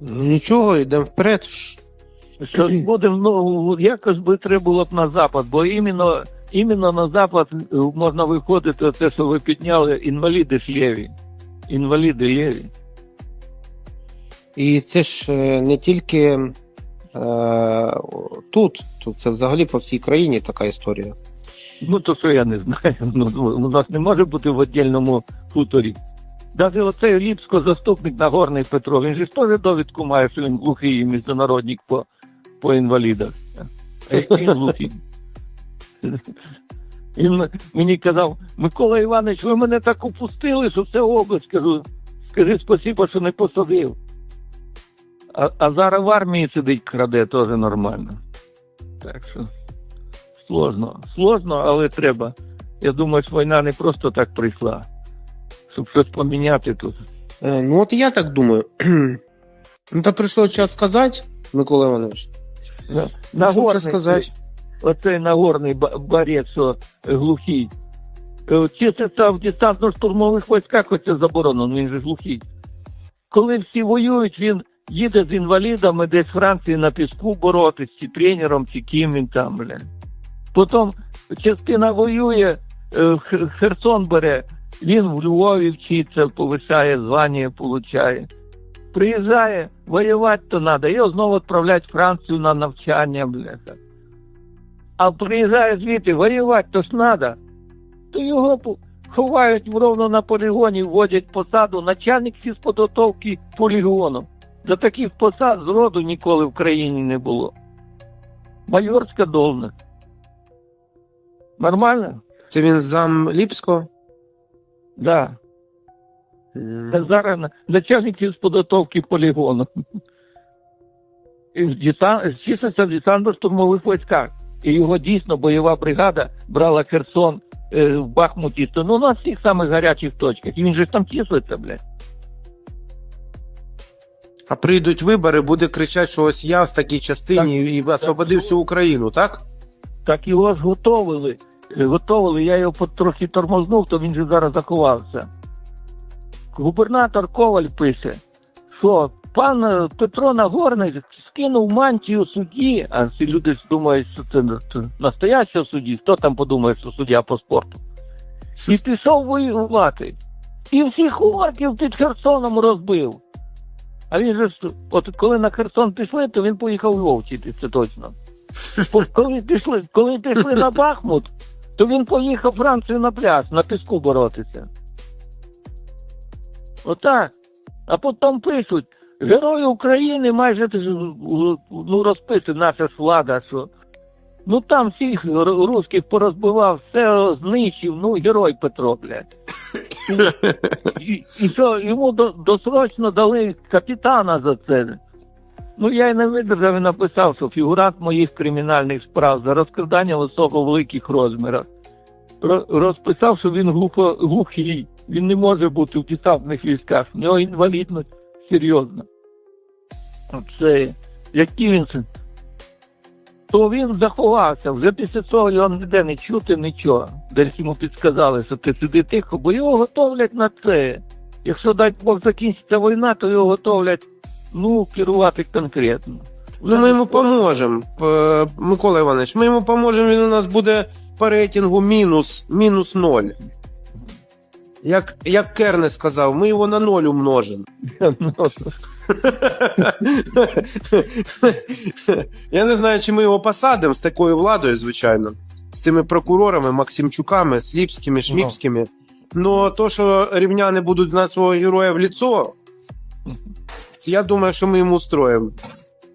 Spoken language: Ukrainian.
Ну, Нічого, йдемо вперед. Що будемо, ну, якось би треба було б на запад, бо іменно, іменно на запад е, можна виходити, те, що ви підняли, інваліди ж лєві. Інваліди лєві. І це ж е, не тільки е, тут, тут це взагалі по всій країні така історія. Ну, то що я не знаю. Ну, у нас не може бути в віддільному хуторі. Навіть оцей Ліпсько заступник Нагорний Петро, він же теж довідку має, що він глухий міжнародник по, по інвалідах. Він глухий? Він мені казав, Микола Іванович, ви мене так упустили, що все область. Кажу, скажи спасибо, що не посадив. А, а зараз в армії сидить краде, теж нормально. Так що сложно. Сложно, але треба. Я думаю, що війна не просто так прийшла, щоб щось поміняти тут. Е, ну от і я так думаю. ну та прийшов час сказати, Микола Іванович. Час Нагорний, сказати. оцей нагорний борець, що глухий. Е, Числиться в десантно-штурмових військах, хоч це заборонено, він же глухий. Коли всі воюють, він їде з інвалідами десь в Франції на піску боротись, чи тренером, чи ким він там, бля. Потім частина воює, е, Херсон бере, він в Львові вчиться, повишає звання, получає. Приїжджає, воювати то треба, його знову відправляють в Францію на навчання, бляха. А приїжджає звідти, воювати то ж треба. То його ховають ровно на полігоні, вводять посаду, начальник фізподготовки полігону. До таких посад зроду ніколи в країні не було. Майорська должность. Нормально? Це він зам Ліпського? Да. Зараз на- начальник фізподготовки полігону. І в десантно-штурмових військах. І його дійсно бойова бригада брала Херсон е, в Бахмуті. То, ну, на всіх самих гарячих точках. І він же ж там числиться, блядь. А прийдуть вибори, буде кричати, що ось я в такій частині і освободив всю Україну, так? Так його ж готовили. Е, я його трохи тормознув, то він же зараз заховався. Губернатор Коваль пише, що пан е, Петро Нагорний скинув мантію судді, а всі люди думають, що це, настоящий судді, хто там подумає, що суддя по спорту. І пішов воювати. І всіх орків під Херсоном розбив. А він же от коли на Херсон пішли, то він поїхав Львов це точно. Коли пішли, коли пішли на Бахмут, то він поїхав Францію на пляж, на піску боротися. Отак. А потім пишуть, герої України майже ну, розписує наша ж влада, що ну там всіх ру- русських порозбивав, все знищив, ну герой Петро, блядь. І, і, і що йому до, досрочно дали капітана за це. Ну я й не видержав і написав, що фігурант моїх кримінальних справ за розкрадання високо великих розмірах. Розписав, що він глухо, глухий, він не може бути в десантних військах, в нього інвалідність серйозна. Це який він? То він заховався, вже після цього його ніде не чути нічого. Десь йому підсказали, що ти сиди тихо, бо його готовлять на це. Якщо дай Бог закінчиться війна, то його готовлять ну, керувати конкретно. Ну, ми йому поможемо, Микола Іванович, ми йому поможемо, він у нас буде по рейтингу мінус, мінус ноль. Як, як Керне сказав, ми його на ноль умножимо. Я не знаю, чи ми його посадимо з такою владою, звичайно, з цими прокурорами, Максимчуками, Сліпськими, Шміпськими. Ну, то, що рівняни будуть знати свого героя в ліцо, я думаю, що ми йому устроїмо.